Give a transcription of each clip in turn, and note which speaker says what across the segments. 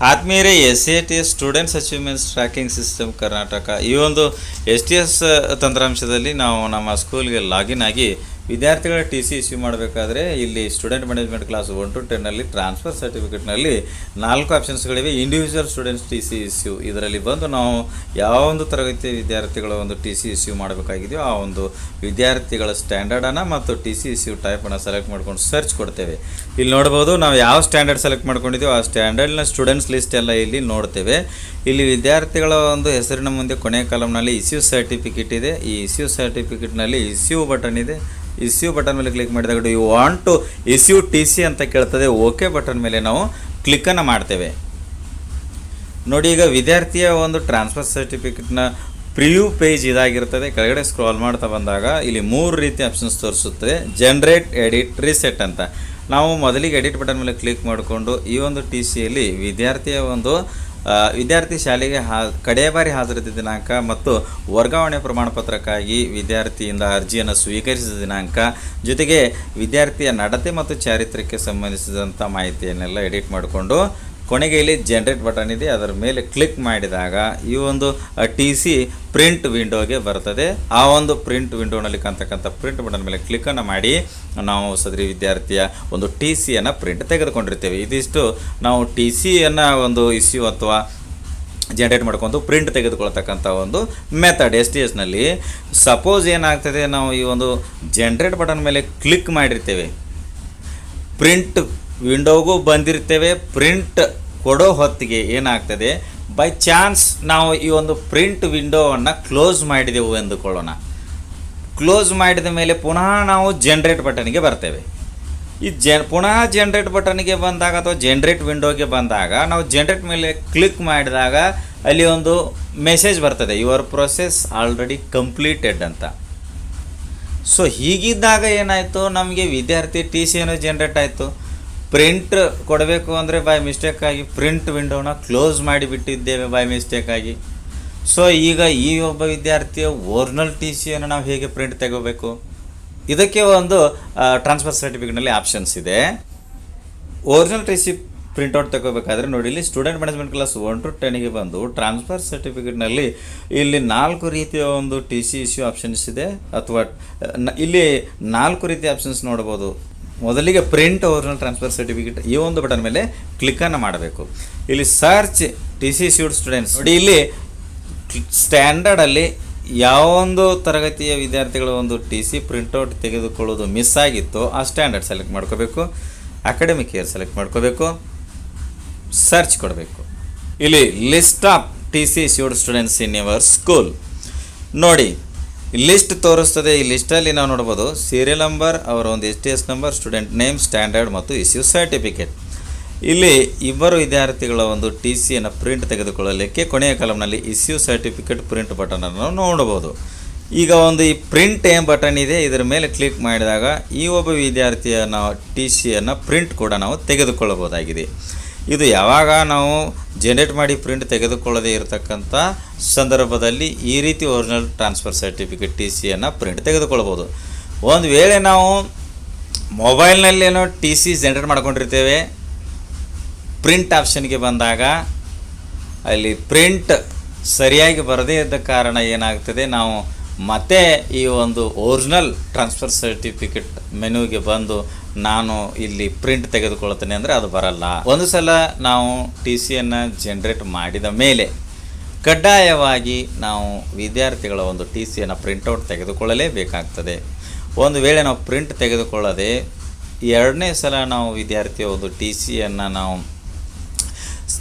Speaker 1: ಆತ್ಮೀಯರೇ, S A T S students achievements tracking system Karnataka ಈ ಒಂದು ಎಸ್ ಟಿ ಎಸ್ ತಂತ್ರಾಂಶದಲ್ಲಿ ನಾವು ನಮ್ಮ ಸ್ಕೂಲ್ಗೆ ಲಾಗಿನ್ ಆಗಿ ವಿದ್ಯಾರ್ಥಿಗಳ ಟಿ ಸಿ ಇಶ್ಯೂ ಮಾಡಬೇಕಾದ್ರೆ ಇಲ್ಲಿ student management class one to ಟೆನ್ನಲ್ಲಿ transfer ಸರ್ಟಿಫಿಕೇಟ್ನಲ್ಲಿ ನಾಲ್ಕು ಆಪ್ಷನ್ಸ್ಗಳಿವೆ individual students T C issue ಇದರಲ್ಲಿ ಬಂದು ನಾವು ಯಾವ ಒಂದು ತರಗತಿಯ ವಿದ್ಯಾರ್ಥಿಗಳ ಒಂದು ಟಿ ಸಿ ಇಶ್ಯೂ ಮಾಡಬೇಕಾಗಿದೆಯೋ ಆ ಒಂದು ವಿದ್ಯಾರ್ಥಿಗಳ ಸ್ಟ್ಯಾಂಡರ್ಡನ್ನು ಮತ್ತು ಟಿ ಸಿ ಇಶ್ಯೂ ಟೈಪನ್ನು ಸೆಲೆಕ್ಟ್ ಮಾಡ್ಕೊಂಡು ಸರ್ಚ್ ಕೊಡ್ತೇವೆ. ಇಲ್ಲಿ ನೋಡ್ಬೋದು ನಾವು ಯಾವ ಸ್ಟ್ಯಾಂಡರ್ಡ್ ಸೆಲೆಕ್ಟ್ ಮಾಡ್ಕೊಂಡಿದ್ದೀವೋ ಆ ಸ್ಟ್ಯಾಂಡರ್ಡ್ನ ಸ್ಟೂಡೆಂಟ್ಸ್ ಲಿಸ್ಟ್ ಎಲ್ಲ ಇಲ್ಲಿ ನೋಡ್ತೇವೆ. ಇಲ್ಲಿ ವಿದ್ಯಾರ್ಥಿಗಳ ಒಂದು ಹೆಸರಿನ ಮುಂದೆ ಕೊನೆಯ ಕಾಲಮ್ನಲ್ಲಿ ಇಶ್ಯೂ ಸರ್ಟಿಫಿಕೇಟ್ ಇದೆ. ಈ ಇಶ್ಯೂ ಸರ್ಟಿಫಿಕೇಟ್ನಲ್ಲಿ ಇಶ್ಯೂ ಬಟನ್ ಇದೆ. ಇಶ್ಯೂ ಬಟನ್ ಮೇಲೆ ಕ್ಲಿಕ್ ಮಾಡಿದಾಗ you want to issue T C ಅಂತ ಕೇಳ್ತದೆ ಓಕೆ ಬಟನ್ ಮೇಲೆ ನಾವು ಕ್ಲಿಕ್ಕನ್ನು ಮಾಡ್ತೇವೆ. ನೋಡಿ, ಈಗ ವಿದ್ಯಾರ್ಥಿಯ ಒಂದು ಟ್ರಾನ್ಸ್ಫರ್ ಸರ್ಟಿಫಿಕೇಟ್ನ ಪ್ರಿವ್ಯೂ ಪೇಜ್ ಇದಾಗಿರ್ತದೆ. ಕೆಳಗಡೆ ಸ್ಕ್ರಾಲ್ ಮಾಡ್ತಾ ಬಂದಾಗ ಇಲ್ಲಿ ಮೂರು ರೀತಿ ಆಪ್ಷನ್ಸ್ ತೋರಿಸುತ್ತದೆ ಜನ್ರೇಟ್ ಎಡಿಟ್ ರಿಸೆಟ್ ಅಂತ. ನಾವು ಮೊದಲಿಗೆ ಎಡಿಟ್ ಬಟನ್ ಮೇಲೆ ಕ್ಲಿಕ್ ಮಾಡಿಕೊಂಡು ಈ ಒಂದು ಟಿ ಸಿಯಲ್ಲಿ ವಿದ್ಯಾರ್ಥಿಯ ಒಂದು ವಿದ್ಯಾರ್ಥಿ ಶಾಲೆಗೆ ಹಾ ಕಡೆಯ ಬಾರಿ ಹಾಜರಿದ್ದ ದಿನಾಂಕ ಮತ್ತು ವರ್ಗಾವಣೆ ಪ್ರಮಾಣ ಪತ್ರಕ್ಕಾಗಿ ವಿದ್ಯಾರ್ಥಿಯಿಂದ ಅರ್ಜಿಯನ್ನು ಸ್ವೀಕರಿಸಿದ ದಿನಾಂಕ, ಜೊತೆಗೆ ವಿದ್ಯಾರ್ಥಿಯ ನಡತೆ ಮತ್ತು ಚಾರಿತ್ರ್ಯಕ್ಕೆ ಸಂಬಂಧಿಸಿದಂಥ ಮಾಹಿತಿಯನ್ನೆಲ್ಲ ಎಡಿಟ್ ಮಾಡಿಕೊಂಡು ಕೊನೆಗೆ ಇಲ್ಲಿ ಜನ್ರೇಟ್ ಬಟನ್ ಇದೆ. ಅದರ ಮೇಲೆ ಕ್ಲಿಕ್ ಮಾಡಿದಾಗ ಈ ಒಂದು ಟಿ ಸಿ ಪ್ರಿಂಟ್ ವಿಂಡೋಗೆ ಬರ್ತದೆ. ಆ ಒಂದು ಪ್ರಿಂಟ್ ವಿಂಡೋನಲ್ಲಿ ಕಾಣ್ತಕ್ಕಂಥ ಪ್ರಿಂಟ್ ಬಟನ್ ಮೇಲೆ ಕ್ಲಿಕ್ಕನ್ನು ಮಾಡಿ, ನಾವು ಸದರಿ ವಿದ್ಯಾರ್ಥಿಯ ಒಂದು ಟಿ ಸಿಯನ್ನು ಪ್ರಿಂಟ್ ತೆಗೆದುಕೊಂಡಿರ್ತೇವೆ. ಇದಿಷ್ಟು ನಾವು ಟಿ ಸಿಯನ್ನು ಒಂದು ಇಶ್ಯೂ ಅಥವಾ ಜನ್ರೇಟ್ ಮಾಡ್ಕೊಂಡು ಪ್ರಿಂಟ್ ತೆಗೆದುಕೊಳ್ತಕ್ಕಂಥ ಒಂದು ಮೆಥಡ್ ಎಸ್ ಟಿ ಎಸ್ನಲ್ಲಿ ಸಪೋಸ್ ಏನಾಗ್ತದೆ, ನಾವು ಈ ಒಂದು ಜನ್ರೇಟ್ ಬಟನ್ ಮೇಲೆ ಕ್ಲಿಕ್ ಮಾಡಿರ್ತೇವೆ. ಪ್ರಿಂಟ್ ವಿಂಡೋಗೂ ಬಂದಿರ್ತೇವೆ, ಪ್ರಿಂಟ್ ಕೊಡೋ ಹೊತ್ತಿಗೆ ಏನಾಗ್ತದೆ? ಬೈ ಚಾನ್ಸ್ ನಾವು ಈ ಒಂದು ಪ್ರಿಂಟ್ ವಿಂಡೋವನ್ನು ಕ್ಲೋಸ್ ಮಾಡಿದೆವು ಎಂದುಕೊಳ್ಳೋಣ. ಕ್ಲೋಸ್ ಮಾಡಿದ ಮೇಲೆ ಪುನಃ ನಾವು ಜನ್ರೇಟ್ ಬಟನ್ಗೆ ಬರ್ತೇವೆ. ಈ ಜನ್ ಪುನಃ ಜನ್ರೇಟ್ ಬಟನ್ಗೆ ಬಂದಾಗ ಅಥವಾ ಜನ್ರೇಟ್ ವಿಂಡೋಗೆ ಬಂದಾಗ ನಾವು ಜನ್ರೇಟ್ ಮೇಲೆ ಕ್ಲಿಕ್ ಮಾಡಿದಾಗ ಅಲ್ಲಿ ಒಂದು ಮೆಸೇಜ್ ಬರ್ತದೆ. ಯುವರ್ ಪ್ರೊಸೆಸ್ ಆಲ್ರೆಡಿ ಕಂಪ್ಲೀಟೆಡ್ ಅಂತ. ಸೊ ಹೀಗಿದ್ದಾಗ ಏನಾಯಿತು? ನಮಗೆ ವಿದ್ಯಾರ್ಥಿ ಟಿ ಸಿ ಏನೋ ಜನ್ರೇಟ್ ಆಯಿತು. ಪ್ರಿಂಟ್ ಕೊಡಬೇಕು ಅಂದರೆ ಬೈ ಮಿಸ್ಟೇಕಾಗಿ ಪ್ರಿಂಟ್ ವಿಂಡೋನ ಕ್ಲೋಸ್ ಮಾಡಿಬಿಟ್ಟಿದ್ದೇವೆ ಬೈ ಮಿಸ್ಟೇಕಾಗಿ ಸೊ ಈಗ ಈ ಒಬ್ಬ ವಿದ್ಯಾರ್ಥಿಯ ಓರ್ನಲ್ ಟಿ ಸಿಯನ್ನು ನಾವು ಹೇಗೆ ಪ್ರಿಂಟ್ ತೆಗೋಬೇಕು? ಇದಕ್ಕೆ ಒಂದು ಟ್ರಾನ್ಸ್ಫರ್ ಸರ್ಟಿಫಿಕೇಟ್ನಲ್ಲಿ ಆಪ್ಷನ್ಸ್ ಇದೆ. ಒರಿಜಿನಲ್ ಟಿ ಸಿ ಪ್ರಿಂಟೌಟ್ ತಗೋಬೇಕಾದ್ರೆ ನೋಡಿ, ಇಲ್ಲಿ student management class one to ಟೆನ್ಗೆ ಬಂದು ಟ್ರಾನ್ಸ್ಫರ್ ಸರ್ಟಿಫಿಕೇಟ್ನಲ್ಲಿ ಇಲ್ಲಿ ನಾಲ್ಕು ರೀತಿಯ ಒಂದು ಟಿ ಸಿ ಇಶ್ಯೂ ಆಪ್ಷನ್ಸ್ ಇದೆ. ಅಥವಾ ಇಲ್ಲಿ ನಾಲ್ಕು ರೀತಿಯ ಆಪ್ಷನ್ಸ್ ನೋಡ್ಬೋದು ಮೊದಲಿಗೆ ಪ್ರಿಂಟ್ ಒರಿಜಿನಲ್ ಟ್ರಾನ್ಸ್ಫರ್ ಸರ್ಟಿಫಿಕೇಟ್ ಈ ಒಂದು ಬಟನ್ ಮೇಲೆ ಕ್ಲಿಕ್ಕನ್ನು ಮಾಡಬೇಕು. ಇಲ್ಲಿ search T C issued students ನೋಡಿ ಇಲ್ಲಿ ಸ್ಟ್ಯಾಂಡರ್ಡಲ್ಲಿ ಯಾವೊಂದು ತರಗತಿಯ ವಿದ್ಯಾರ್ಥಿಗಳು ಒಂದು ಟಿ ಸಿ ಪ್ರಿಂಟೌಟ್ ತೆಗೆದುಕೊಳ್ಳೋದು ಮಿಸ್ ಆಗಿತ್ತು ಆ ಸ್ಟ್ಯಾಂಡರ್ಡ್ ಸೆಲೆಕ್ಟ್ ಮಾಡ್ಕೋಬೇಕು. ಅಕಾಡೆಮಿಕ್ ಇಯರ್ ಸೆಲೆಕ್ಟ್ ಮಾಡ್ಕೋಬೇಕು. ಸರ್ಚ್ ಕೊಡಬೇಕು. ಇಲ್ಲಿ list of T C issued students in your school ನೋಡಿ ಲಿಸ್ಟ್ ತೋರಿಸ್ತದೆ. ಈ ಲಿಸ್ಟಲ್ಲಿ ನಾವು ನೋಡ್ಬೋದು ಸೀರಿಯಲ್ ನಂಬರ್ ಅವರ ಒಂದು S T S number student name standard ಮತ್ತು ಇಶ್ಯೂ ಸರ್ಟಿಫಿಕೇಟ್ ಇಲ್ಲಿ ಇಬ್ಬರು ವಿದ್ಯಾರ್ಥಿಗಳ ಒಂದು ಟಿ ಸಿಯನ್ನು ಪ್ರಿಂಟ್ ತೆಗೆದುಕೊಳ್ಳಲಿಕ್ಕೆ ಕೊನೆಯ ಕಾಲಮ್ನಲ್ಲಿ ಇಶ್ಯೂ ಸರ್ಟಿಫಿಕೇಟ್ ಪ್ರಿಂಟ್ ಬಟನನ್ನು ನಾವು ನೋಡಬಹುದು ಈಗ ಒಂದು ಈ ಪ್ರಿಂಟ್ ಏನು ಬಟನ್ ಇದೆ. ಇದರ ಮೇಲೆ ಕ್ಲಿಕ್ ಮಾಡಿದಾಗ ಈ ಒಬ್ಬ ವಿದ್ಯಾರ್ಥಿಯ ನಾವು ಟಿ ಸಿಯನ್ನು ಪ್ರಿಂಟ್ ಕೂಡ ನಾವು ತೆಗೆದುಕೊಳ್ಳಬಹುದಾಗಿದೆ. ಇದು ಯಾವಾಗ ನಾವು ಜನರೇಟ್ ಮಾಡಿ ಪ್ರಿಂಟ್ ತೆಗೆದುಕೊಳ್ಳದೇ ಇರತಕ್ಕಂಥ ಸಂದರ್ಭದಲ್ಲಿ ಈ ರೀತಿ ಒರಿಜಿನಲ್ ಟ್ರಾನ್ಸ್ಫರ್ ಸರ್ಟಿಫಿಕೇಟ್ ಟಿ ಸಿಯನ್ನು ಪ್ರಿಂಟ್ ತೆಗೆದುಕೊಳ್ಬೋದು. ಒಂದು ವೇಳೆ ನಾವು ಮೊಬೈಲ್ನಲ್ಲೇನೋ ಟಿ ಸಿ ಜನರೇಟ್ ಮಾಡ್ಕೊಂಡಿರ್ತೇವೆ ಪ್ರಿಂಟ್ ಆಪ್ಷನ್ಗೆ ಬಂದಾಗ ಅಲ್ಲಿ ಪ್ರಿಂಟ್ ಸರಿಯಾಗಿ ಬರದೇ ಇದ್ದ ಕಾರಣ ಏನಾಗ್ತದೆ? ನಾವು ಮತ್ತೆ ಈ ಒಂದು ಒರಿಜಿನಲ್ ಟ್ರಾನ್ಸ್ಫರ್ ಸರ್ಟಿಫಿಕೇಟ್ ಮೆನುಗೆ ಬಂದು ನಾನು ಇಲ್ಲಿ ಪ್ರಿಂಟ್ ತೆಗೆದುಕೊಳ್ತೇನೆ ಅಂದರೆ ಅದು ಬರಲ್ಲ. ಒಂದು ಸಲ ನಾವು ಟಿ ಸಿಯನ್ನು ಜನ್ರೇಟ್ ಮಾಡಿದ ಮೇಲೆ ಕಡ್ಡಾಯವಾಗಿ ನಾವು ವಿದ್ಯಾರ್ಥಿಗಳ ಒಂದು ಟಿ ಸಿಯನ್ನು ಪ್ರಿಂಟೌಟ್ ತೆಗೆದುಕೊಳ್ಳಲೇಬೇಕಾಗ್ತದೆ. ಒಂದು ವೇಳೆ ನಾವು ಪ್ರಿಂಟ್ ತೆಗೆದುಕೊಳ್ಳದೆ ಎರಡನೇ ಸಲ ನಾವು ವಿದ್ಯಾರ್ಥಿಯ ಒಂದು ಟಿ ಸಿಯನ್ನು ನಾವು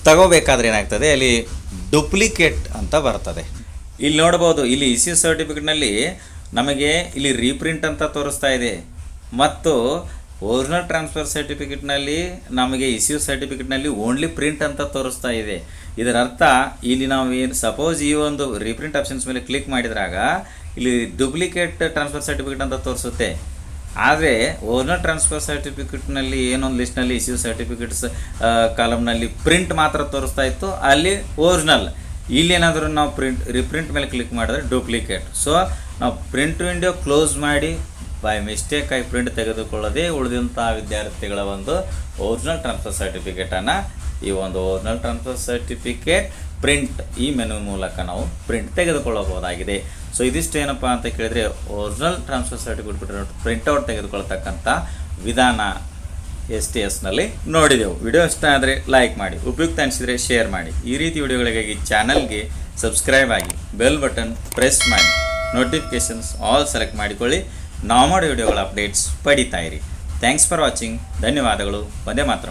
Speaker 1: ತಗೋಬೇಕಾದ್ರೆ ಏನಾಗ್ತದೆ? ಅಲ್ಲಿ ಡೂಪ್ಲಿಕೇಟ್ ಅಂತ ಬರ್ತದೆ. ಇಲ್ಲಿ ನೋಡ್ಬೋದು, ಇಲ್ಲಿ ಇ ಇಶ್ಯೂ ಸರ್ಟಿಫಿಕೇಟ್ನಲ್ಲಿ ನಮಗೆ ಇಲ್ಲಿ ರೀಪ್ರಿಂಟ್ ಅಂತ ತೋರಿಸ್ತಾ ಇದೆ. ಮತ್ತು ಒರಿಜಿನಲ್ ಟ್ರಾನ್ಸ್ಫರ್ ಸರ್ಟಿಫಿಕೇಟ್ನಲ್ಲಿ ನಮಗೆ ಇಶ್ಯೂ ಸರ್ಟಿಫಿಕೇಟ್ನಲ್ಲಿ ಓನ್ಲಿ ಪ್ರಿಂಟ್ ಅಂತ ತೋರಿಸ್ತಾ ಇದೆ. ಇದರ ಅರ್ಥ, ಇಲ್ಲಿ ನಾವು ಏನು ಸಪೋಸ್ ಈ ಒಂದು ರೀಪ್ರಿಂಟ್ ಆಪ್ಷನ್ಸ್ ಮೇಲೆ ಕ್ಲಿಕ್ ಮಾಡಿದಾಗ ಇಲ್ಲಿ ಡೂಪ್ಲಿಕೇಟ್ ಟ್ರಾನ್ಸ್ಫರ್ ಸರ್ಟಿಫಿಕೇಟ್ ಅಂತ ತೋರಿಸುತ್ತೆ. ಆದರೆ ಓರಿಜಿನಲ್ ಟ್ರಾನ್ಸ್ಫರ್ ಸರ್ಟಿಫಿಕೇಟ್ನಲ್ಲಿ ಏನೊಂದು ಲಿಸ್ಟ್ನಲ್ಲಿ ಇಶ್ಯೂ ಸರ್ಟಿಫಿಕೇಟ್ಸ್ ಕಾಲಮ್ನಲ್ಲಿ ಪ್ರಿಂಟ್ ಮಾತ್ರ ತೋರಿಸ್ತಾ ಇತ್ತು. ಅಲ್ಲಿ ಒರಿಜಿನಲ್ ಇಲ್ಲೇನಾದರೂ ನಾವು ಪ್ರಿಂಟ್ ರಿಪ್ರಿಂಟ್ ಮೇಲೆ ಕ್ಲಿಕ್ ಮಾಡಿದ್ರೆ ಡೂಪ್ಲಿಕೇಟ್ ಸೊ ನಾವು ಪ್ರಿಂಟ್ ವಿಂಡೋ ಕ್ಲೋಸ್ ಮಾಡಿ ಬೈ ಮಿಸ್ಟೇಕ್ ಆಗಿ ಪ್ರಿಂಟ್ ತೆಗೆದುಕೊಳ್ಳದೆ ಉಳಿದಂಥ ವಿದ್ಯಾರ್ಥಿಗಳ ಒಂದು ಒರಿಜಿನಲ್ ಟ್ರಾನ್ಸ್ಫರ್ ಸರ್ಟಿಫಿಕೇಟನ್ನು ಈ ಒಂದು ಒರಿಜಿನಲ್ ಟ್ರಾನ್ಸ್ಫರ್ ಸರ್ಟಿಫಿಕೇಟ್ ಪ್ರಿಂಟ್ ಈ ಮೆನು ಮೂಲಕ ನಾವು ಪ್ರಿಂಟ್ ತೆಗೆದುಕೊಳ್ಳಬಹುದಾಗಿದೆ. ಸೊ ಇದಿಷ್ಟು ಏನಪ್ಪ ಅಂತ ಕೇಳಿದರೆ ಒರಿಜಿನಲ್ ಟ್ರಾನ್ಸ್ಫರ್ ಸರ್ಟಿಫಿಕೇಟ್ ಪ್ರಿಂಟೌಟ್ ತೆಗೆದುಕೊಳ್ತಕ್ಕಂಥ ವಿಧಾನ ಎಸ್ ಟಿ ಎಸ್ನಲ್ಲಿ ನೋಡಿದೆವು. ವಿಡಿಯೋ ಇಷ್ಟ ಆದರೆ ಲೈಕ್ ಮಾಡಿ, ಉಪಯುಕ್ತ ಅನಿಸಿದರೆ ಶೇರ್ ಮಾಡಿ. ಈ ರೀತಿ ವಿಡಿಯೋಗಳಿಗಾಗಿ ಚಾನಲ್ಗೆ ಸಬ್ಸ್ಕ್ರೈಬ್ ಆಗಿ ಬೆಲ್ ಬಟನ್ ಪ್ರೆಸ್ ಮಾಡಿ. ನೋಟಿಫಿಕೇಷನ್ಸ್ ಆಲ್ ಸೆಲೆಕ್ಟ್ ಮಾಡಿಕೊಳ್ಳಿ. ನಾವು ಮಾಡೋ ವಿಡಿಯೋಗಳ ಅಪ್ಡೇಟ್ಸ್ ಪಡಿತಾ ಇರಿ. ಥ್ಯಾಂಕ್ಸ್ ಫಾರ್ ವಾಚಿಂಗ್ ಧನ್ಯವಾದಗಳು. ಒಂದೇ ಮಾತ್ರ.